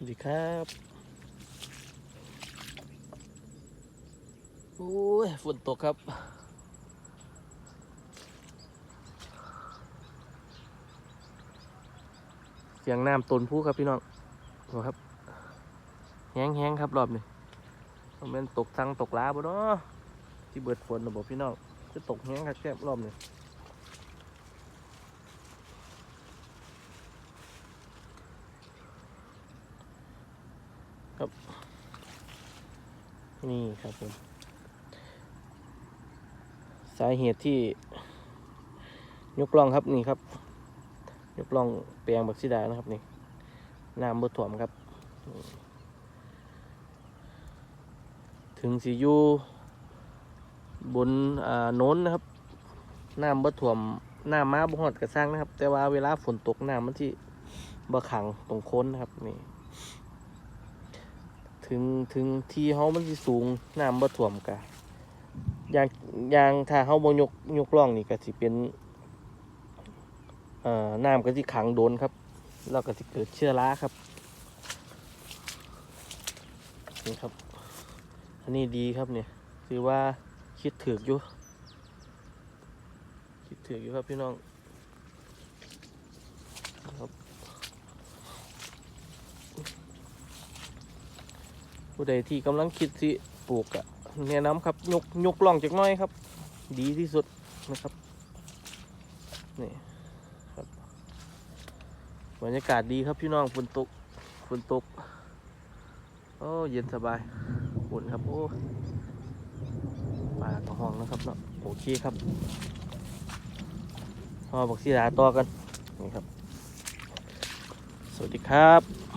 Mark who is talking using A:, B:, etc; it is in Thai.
A: สวัสดีครับ โอ้ย ฝนตกครับ เสียงน้ำตนผู้ครับพี่น้องโอ้ครับ แห้งๆครับรอบนี้มันเป็นตกทังตกล้าบ่เนาะที่เบิดฝนนะบอกพี่น้องจะตกแห้งครับแก้รอบนี้ ครับ นี่ครับผม สาเหตุที่ ยกล่องครับนี่ครับ ยกล่องแปลงบักซิดานะครับนี่น้ำบดถ่วมครับ ถึงสียูบนอ่าโน้นนะครับ น้ำบดถ่วมน้ำมาบ่หอดกระซังนะครับ แต่ว่าเวลาฝนตกน้ำมันที่บ่ขังตรงโค้นนะครับนี่ ถึงถึงที่เฮามันสิสูงน้ำบ่ท่วมกะอย่างอย่างถ้าเฮาบ่ยกยกร่องนี่ก็สิเป็นเอ่อน้ำก็สิขังโดนครับ แล้วก็สิเกิดเชื้อราครับนี่ครับ อันนี้ดีครับเนี่ยคือว่าคิดถึกอยู่ คิดถึกอยู่ครับพี่น้องครับ ผู้ใดที่กำลังคิดสิปลูกอะแนะนำครับยกยกล่องจากน้อยครับ ดีที่สุดนะครับนี่ครับบรรยากาศดีครับพี่น้องฝนตกฝนตกโอ้เย็นสบายอุ่นครับโอ้ปลากระห้องนะครับเนาะโอเคครับพอบอกสีดาต่อกันนี่ครับ สวัสดีครับ